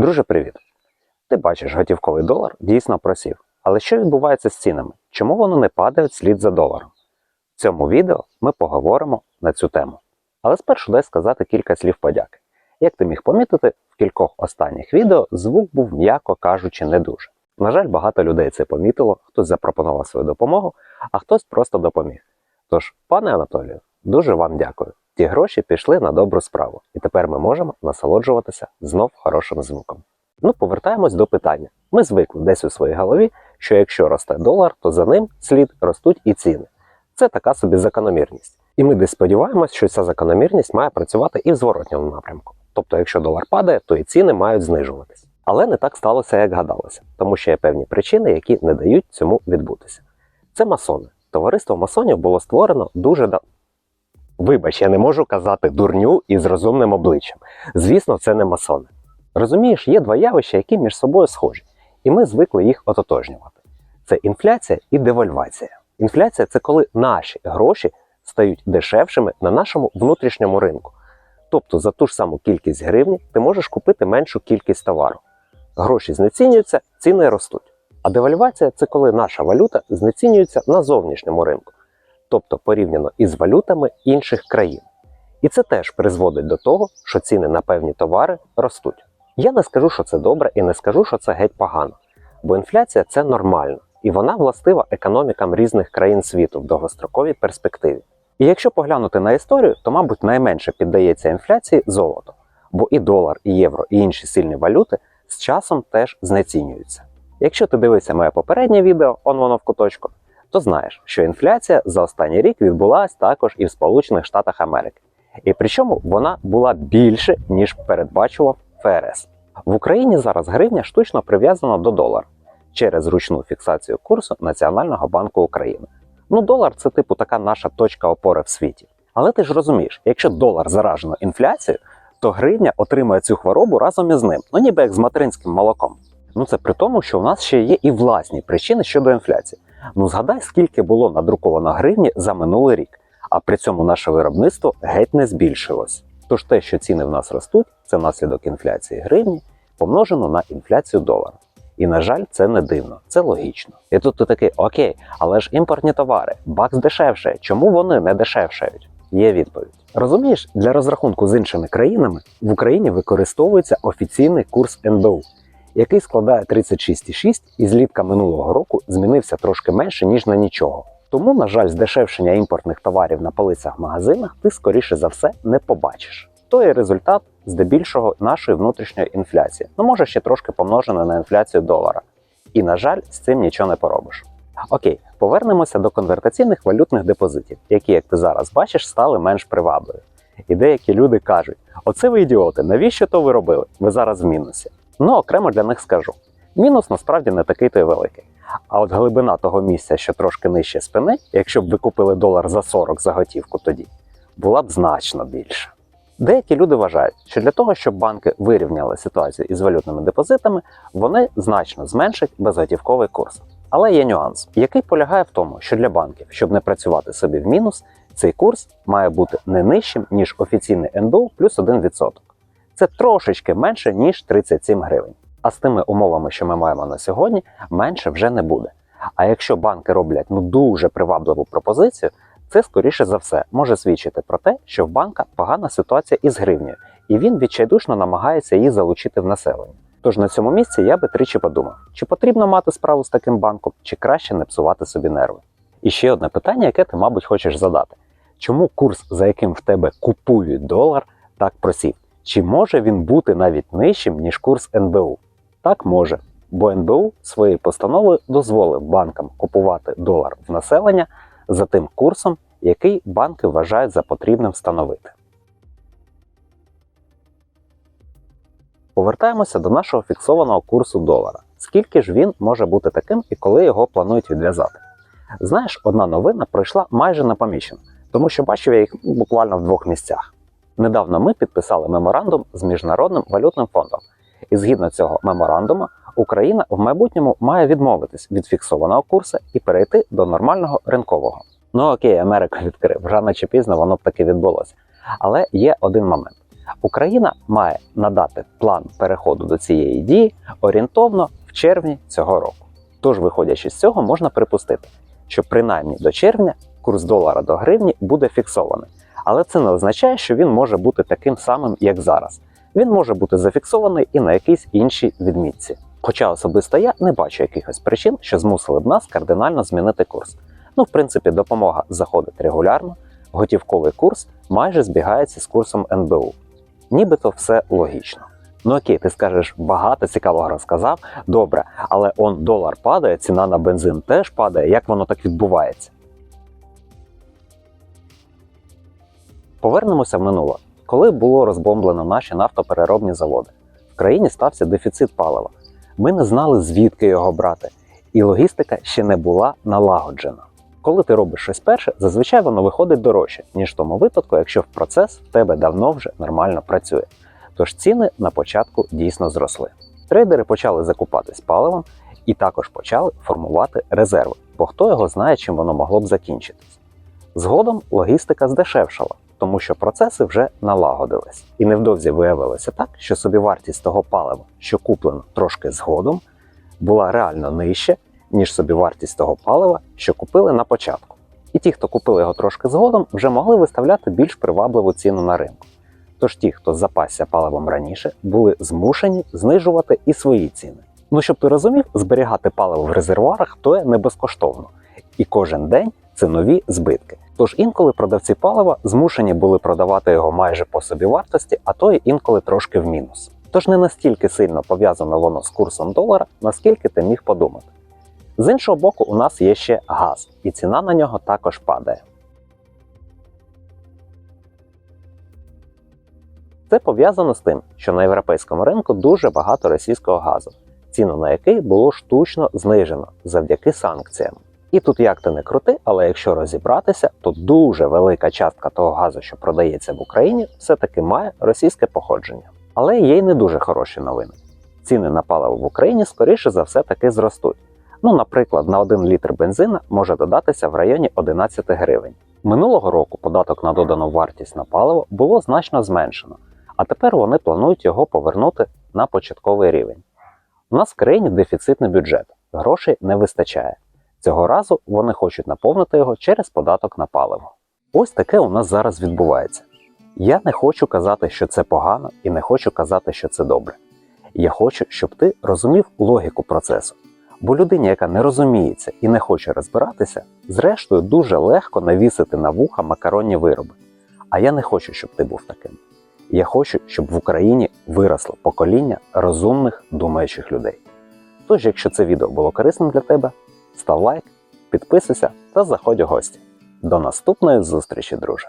Друже, привіт! Ти бачиш, готівковий долар дійсно просів. Але що відбувається з цінами? Чому вони не падають слід за доларом? В цьому відео ми поговоримо на цю тему. Але спершу дай сказати кілька слів подяки. Як ти міг помітити, в кількох останніх відео звук був, м'яко кажучи, не дуже. На жаль, багато людей це помітило, хтось запропонував свою допомогу, а хтось просто допоміг. Тож, пане Анатолію, дуже вам дякую. Ті гроші пішли на добру справу, і тепер ми можемо насолоджуватися знов хорошим звуком. Ну, повертаємось до питання. Ми звикли десь у своїй голові, що якщо росте долар, то за ним слід ростуть і ціни. Це така собі закономірність. І ми десь сподіваємось, що ця закономірність має працювати і в зворотньому напрямку. Тобто, якщо долар падає, то і ціни мають знижуватись. Але не так сталося, як гадалося, тому що є певні причини, які не дають цьому відбутися. Це масони. Товариство масонів було створено дуже давно. Вибач, я не можу казати дурню із розумним обличчям. Звісно, це не масони. Розумієш, є два явища, які між собою схожі, і ми звикли їх ототожнювати. Це інфляція і девальвація. Інфляція це коли наші гроші стають дешевшими на нашому внутрішньому ринку. Тобто за ту ж саму кількість гривні ти можеш купити меншу кількість товару. Гроші знецінюються, ціни ростуть. А девальвація це коли наша валюта знецінюється на зовнішньому ринку, тобто порівняно із валютами інших країн. І це теж призводить до того, що ціни на певні товари ростуть. Я не скажу, що це добре, і не скажу, що це геть погано, бо інфляція це нормально, і вона властива економікам різних країн світу в довгостроковій перспективі. І якщо поглянути на історію, то, мабуть, найменше піддається інфляції золото, бо і долар, і євро, і інші сильні валюти з часом теж знецінюються. Якщо ти дивився моє попереднє відео, он воно в куточку, то знаєш, що інфляція за останній рік відбулася також і в Сполучених Штатах Америки. І причому вона була більше, ніж передбачував ФРС. В Україні зараз гривня штучно прив'язана до долара через ручну фіксацію курсу Національного банку України. Ну, долар це типу така наша точка опори в світі. Але ти ж розумієш, якщо долар заражено інфляцією, то гривня отримує цю хворобу разом із ним, ну ніби як з материнським молоком. Ну це при тому, що у нас ще є і власні причини щодо інфляції. Ну згадай, скільки було надруковано гривні за минулий рік, а при цьому наше виробництво геть не збільшилось. Тож те, що ціни в нас ростуть, це наслідок інфляції гривні, помножено на інфляцію долара. І, на жаль, це не дивно, це логічно. І тут ти такий, окей, але ж імпортні товари, бакс дешевше. Чому вони не дешевшають? Є відповідь. Розумієш, для розрахунку з іншими країнами в Україні використовується офіційний курс НБУ, який складає 36,6 і з літка минулого року змінився трошки менше, ніж на нічого. Тому, на жаль, здешевшення імпортних товарів на полицях в магазинах ти, скоріше за все, не побачиш. То є результат здебільшого нашої внутрішньої інфляції. Ну, може ще трошки помножене на інфляцію долара. І, на жаль, з цим нічого не поробиш. Окей, повернемося до конвертаційних валютних депозитів, які, як ти зараз бачиш, стали менш привабливі. І деякі люди кажуть: оце ви ідіоти, навіщо то ви робили? Ви зараз в мінусі. Ну, окремо для них скажу. Мінус насправді не такий то й великий. А от глибина того місця, що трошки нижче спини, якщо б ви купили долар за 40 за готівку тоді, була б значно більше. Деякі люди вважають, що для того, щоб банки вирівняли ситуацію із валютними депозитами, вони значно зменшать безготівковий курс. Але є нюанс, який полягає в тому, що для банків, щоб не працювати собі в мінус, цей курс має бути не нижчим, ніж офіційний НБУ плюс 1%. Це трошечки менше, ніж 37 гривень. А з тими умовами, що ми маємо на сьогодні, менше вже не буде. А якщо банки роблять ну дуже привабливу пропозицію, це скоріше за все може свідчити про те, що в банка погана ситуація із гривнею, і він відчайдушно намагається її залучити в населення. Тож на цьому місці я би тричі подумав, чи потрібно мати справу з таким банком, чи краще не псувати собі нерви. І ще одне питання, яке ти, мабуть, хочеш задати: чому курс, за яким в тебе купують долар, так просів? Чи може він бути навіть нижчим, ніж курс НБУ? Так може, бо НБУ своєю постановою дозволив банкам купувати долар в населення за тим курсом, який банки вважають за потрібним встановити. Повертаємося до нашого фіксованого курсу долара. Скільки ж він може бути таким і коли його планують відв'язати? Знаєш, одна новина пройшла майже непомічено, тому що бачив я їх буквально в двох місцях. Недавно ми підписали меморандум з Міжнародним валютним фондом, і згідно цього меморандуму, Україна в майбутньому має відмовитись від фіксованого курсу і перейти до нормального ринкового. Ну окей, Америка відкрив, рано чи пізно воно б таки відбулося. Але є один момент: Україна має надати план переходу до цієї дії орієнтовно в червні цього року. Тож, виходячи з цього, можна припустити, що принаймні до червня курс долара до гривні буде фіксований. Але це не означає, що він може бути таким самим, як зараз. Він може бути зафіксований і на якійсь іншій відмітці. Хоча особисто я не бачу якихось причин, що змусили б нас кардинально змінити курс. Ну, в принципі, допомога заходить регулярно, готівковий курс майже збігається з курсом НБУ. Нібито все логічно. Ну окей, ти скажеш, багато цікавого розказав. Добре, але он долар падає, ціна на бензин теж падає. Як воно так відбувається? Повернемося в минуле. Коли було розбомблено наші нафтопереробні заводи, в країні стався дефіцит палива. Ми не знали, звідки його брати, і логістика ще не була налагоджена. Коли ти робиш щось перше, зазвичай воно виходить дорожче, ніж в тому випадку, якщо в процес в тебе давно вже нормально працює. Тож ціни на початку дійсно зросли. Трейдери почали закупатись паливом і також почали формувати резерви, бо хто його знає, чим воно могло б закінчитись. Згодом логістика здешевшала, тому що процеси вже налагодились. І невдовзі виявилося так, що собівартість того палива, що куплено трошки згодом, була реально нижча, ніж собівартість того палива, що купили на початку. І ті, хто купили його трошки згодом, вже могли виставляти більш привабливу ціну на ринку. Тож ті, хто запасся паливом раніше, були змушені знижувати і свої ціни. Ну щоб ти розумів, зберігати паливо в резервуарах то є не безкоштовно, і кожен день це нові збитки. Тож інколи продавці палива змушені були продавати його майже по собівартості, а то й інколи трошки в мінус. Тож не настільки сильно пов'язано воно з курсом долара, наскільки ти міг подумати. З іншого боку, у нас є ще газ, і ціна на нього також падає. Це пов'язано з тим, що на європейському ринку дуже багато російського газу, ціну на який було штучно знижено завдяки санкціям. І тут як ти не крути, але якщо розібратися, то дуже велика частка того газу, що продається в Україні, все-таки має російське походження. Але є й не дуже хороші новини. Ціни на паливо в Україні скоріше за все таки зростуть. Ну, наприклад, на 1 літр бензина може додатися в районі 11 гривень. Минулого року податок на додану вартість на паливо було значно зменшено, а тепер вони планують його повернути на початковий рівень. У нас в країні дефіцитний бюджет, грошей не вистачає. Цього разу вони хочуть наповнити його через податок на паливо. Ось таке у нас зараз відбувається. Я не хочу казати, що це погано, і не хочу казати, що це добре. Я хочу, щоб ти розумів логіку процесу. Бо людині, яка не розуміється і не хоче розбиратися, зрештою дуже легко навісити на вуха макаронні вироби. А я не хочу, щоб ти був таким. Я хочу, щоб в Україні виросло покоління розумних думаючих людей. Тож, якщо це відео було корисним для тебе, став лайк, підписуйся та заходь у гості. До наступної зустрічі, друже!